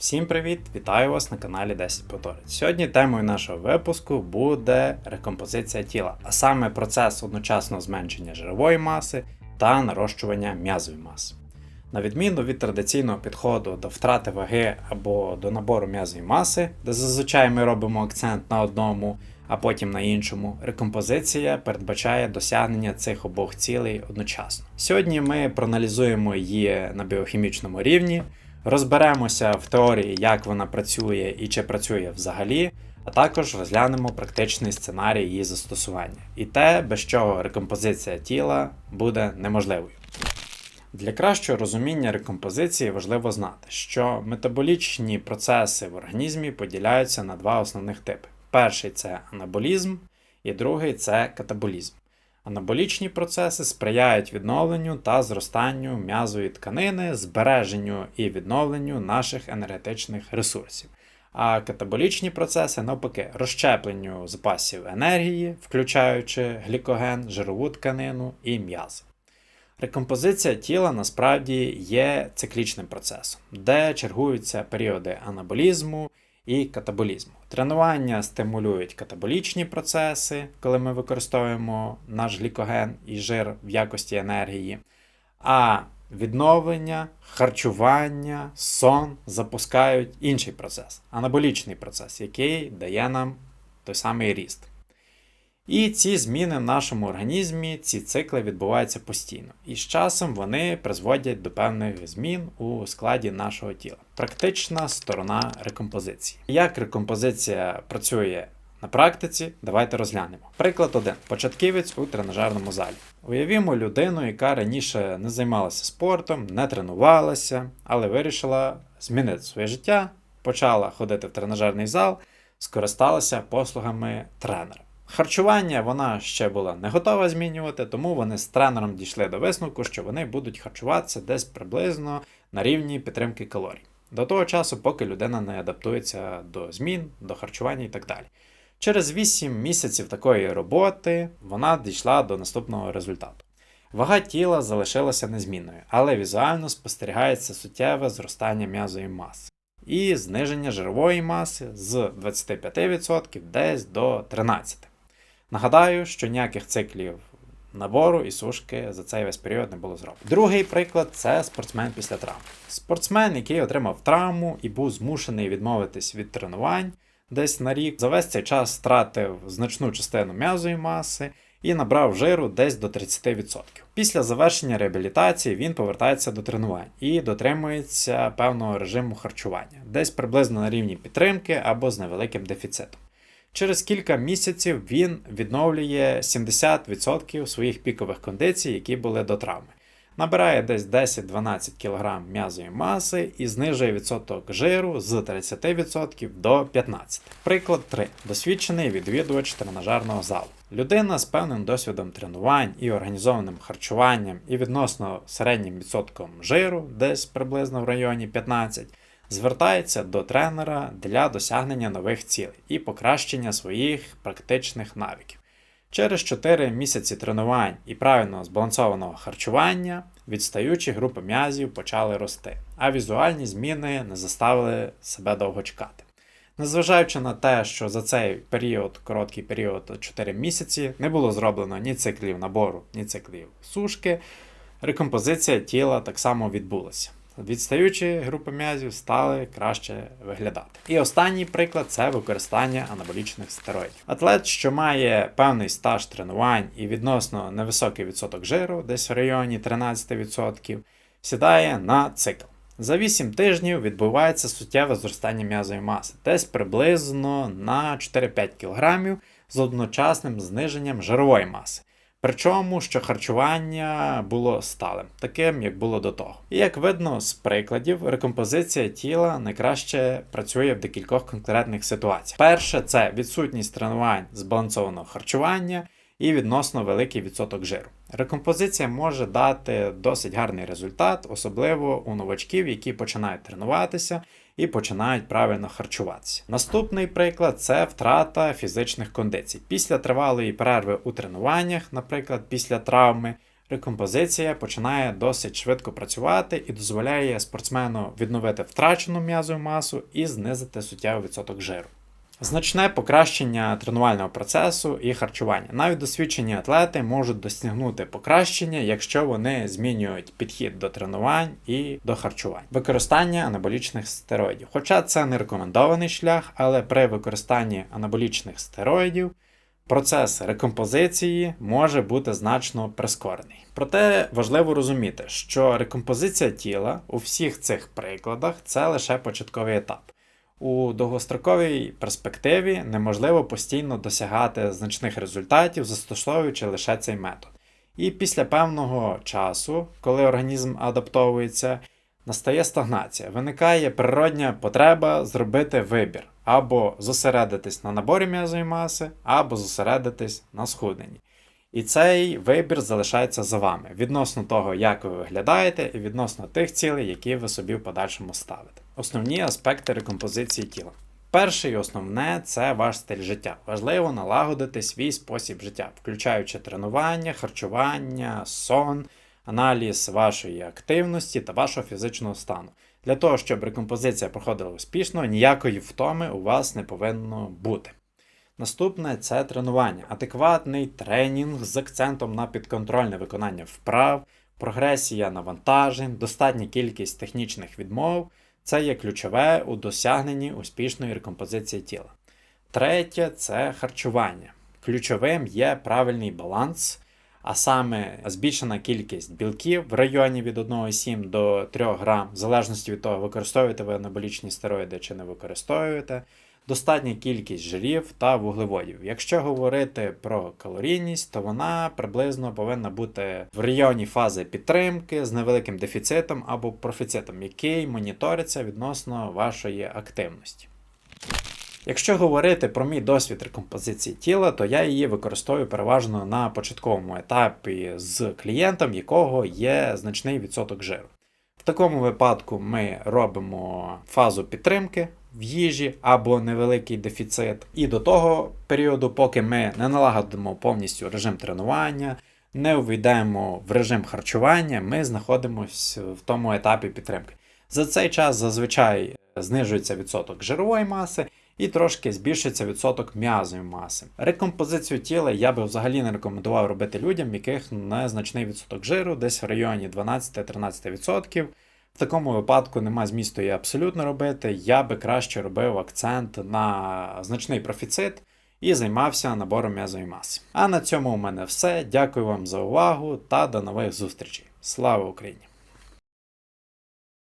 Всім привіт! Вітаю вас на каналі 10 Повторить. Сьогодні темою нашого випуску буде рекомпозиція тіла, а саме процес одночасного зменшення жирової маси та нарощування м'язової маси. На відміну від традиційного підходу до втрати ваги або до набору м'язової маси, де зазвичай ми робимо акцент на одному, а потім на іншому, рекомпозиція передбачає досягнення цих обох цілей одночасно. Сьогодні ми проаналізуємо її на біохімічному рівні. Розберемося в теорії, як вона працює і чи працює взагалі, а також розглянемо практичний сценарій її застосування і те, без чого рекомпозиція тіла буде неможливою. Для кращого розуміння рекомпозиції важливо знати, що метаболічні процеси в організмі поділяються на два основних типи: перший це анаболізм, і другий це катаболізм. Анаболічні процеси сприяють відновленню та зростанню м'язової тканини, збереженню і відновленню наших енергетичних ресурсів. А катаболічні процеси, навпаки, розщепленню запасів енергії, включаючи глікоген, жирову тканину і м'язи. Рекомпозиція тіла насправді є циклічним процесом, де чергуються періоди анаболізму і катаболізму. Тренування стимулюють катаболічні процеси, коли ми використовуємо наш глікоген і жир в якості енергії. А відновлення, харчування, сон запускають інший процес анаболічний процес, який дає нам той самий ріст. І ці зміни в нашому організмі, ці цикли відбуваються постійно. І з часом вони призводять до певних змін у складі нашого тіла. Практична сторона рекомпозиції. Як рекомпозиція працює на практиці, давайте розглянемо. Приклад 1. Початківець у тренажерному залі. Уявімо людину, яка раніше не займалася спортом, не тренувалася, але вирішила змінити своє життя, почала ходити в тренажерний зал, скористалася послугами тренера. Харчування вона ще була не готова змінювати, тому вони з тренером дійшли до висновку, що вони будуть харчуватися десь приблизно на рівні підтримки калорій. До того часу, поки людина не адаптується до змін, до харчування і так далі. Через 8 місяців такої роботи вона дійшла до наступного результату. Вага тіла залишилася незмінною, але візуально спостерігається суттєве зростання м'язової маси і зниження жирової маси з 25% десь до 13%. Нагадаю, що ніяких циклів набору і сушки за цей весь період не було зроблено. Другий приклад це спортсмен після травми. Спортсмен, який отримав травму і був змушений відмовитись від тренувань десь на рік, за весь цей час втратив значну частину м'язової маси і набрав жиру десь до 30%. Після завершення реабілітації він повертається до тренувань і дотримується певного режиму харчування, десь приблизно на рівні підтримки або з невеликим дефіцитом. Через кілька місяців він відновлює 70% своїх пікових кондицій, які були до травми. Набирає десь 10-12 кг м'язової маси і знижує відсоток жиру з 30% до 15%. Приклад 3. Досвідчений відвідувач тренажерного залу. Людина з певним досвідом тренувань і організованим харчуванням і відносно середнім відсотком жиру, десь приблизно в районі 15%, звертається до тренера для досягнення нових цілей і покращення своїх практичних навиків. Через 4 місяці тренувань і правильно збалансованого харчування відстаючі групи м'язів почали рости, а візуальні зміни не заставили себе довго чекати. Незважаючи на те, що за цей період, короткий період 4 місяці, не було зроблено ні циклів набору, ні циклів сушки, рекомпозиція тіла так само відбулася відстаючі групи м'язів стали краще виглядати. І останній приклад це використання анаболічних стероїдів. Атлет, що має певний стаж тренувань і відносно невисокий відсоток жиру, десь в районі 13%, сідає на цикл. За 8 тижнів відбувається суттєве зростання м'язової маси, десь приблизно на 4-5 кг з одночасним зниженням жирової маси. Причому, що харчування було сталим, таким як було до того. І як видно з прикладів, рекомпозиція тіла найкраще працює в декількох конкретних ситуаціях. Перше це відсутність тренувань збалансованого харчування і відносно великий відсоток жиру. Рекомпозиція може дати досить гарний результат, особливо у новачків, які починають тренуватися і починають правильно харчуватися. Наступний приклад це втрата фізичних кондицій. Після тривалої перерви у тренуваннях, наприклад, після травми. рекомпозиція починає досить швидко працювати і дозволяє спортсмену відновити втрачену м'язову масу і знизити суттєвий відсоток жиру. Значне покращення тренувального процесу і харчування. Навіть досвідчені атлети можуть досягнути покращення, якщо вони змінюють підхід до тренувань і до харчувань. Використання анаболічних стероїдів. Хоча це не рекомендований шлях, але при використанні анаболічних стероїдів процес рекомпозиції може бути значно прискорений. Проте важливо розуміти, що рекомпозиція тіла у всіх цих прикладах це лише початковий етап. У довгостроковій перспективі неможливо постійно досягати значних результатів, застосовуючи лише цей метод. І після певного часу, коли організм адаптовується, настає стагнація. Виникає природня потреба зробити вибір або зосередитись на наборі м'язової маси, або зосередитись на схудненні. І цей вибір залишається за вами відносно того, як ви виглядаєте, і відносно тих цілей, які ви собі в подальшому ставите. Основні аспекти рекомпозиції тіла. Перше і основне це ваш стиль життя. Важливо налагодити свій спосіб життя, включаючи тренування, харчування, сон, аналіз вашої активності та вашого фізичного стану. Для того, щоб рекомпозиція проходила успішно, ніякої втоми у вас не повинно бути. Наступне це тренування, адекватний тренінг з акцентом на підконтрольне виконання вправ, прогресія навантажень, достатня кількість технічних відмов це є ключове у досягненні успішної рекомпозиції тіла. Третє це харчування. Ключовим є правильний баланс, а саме збільшена кількість білків в районі від 1,7 до 3 грам, в залежності від того, використовуєте ви анаболічні стероїди чи не використовуєте достатня кількість жирів та вуглеводів. Якщо говорити про калорійність, то вона приблизно повинна бути в районі фази підтримки з невеликим дефіцитом або профіцитом, який моніториться відносно вашої активності. Якщо говорити про мій досвід рекомпозиції тіла, то я її використовую переважно на початковому етапі з клієнтом, якого є значний відсоток жиру. В такому випадку ми робимо фазу підтримки в їжі або невеликий дефіцит. І до того періоду, поки ми не налагодимо повністю режим тренування, не увійдемо в режим харчування, ми знаходимося в тому етапі підтримки. За цей час зазвичай знижується відсоток жирової маси. І трошки збільшиться відсоток м'язової маси. Рекомпозицію тіла я би взагалі не рекомендував робити людям, яких незначний відсоток жиру, десь в районі 12-13%. Такому випадку нема змісту її абсолютно робити. Я би краще робив акцент на значний профіцит і займався набором м'язової маси. А на цьому у мене все. Дякую вам за увагу та до нових зустрічей. Слава Україні!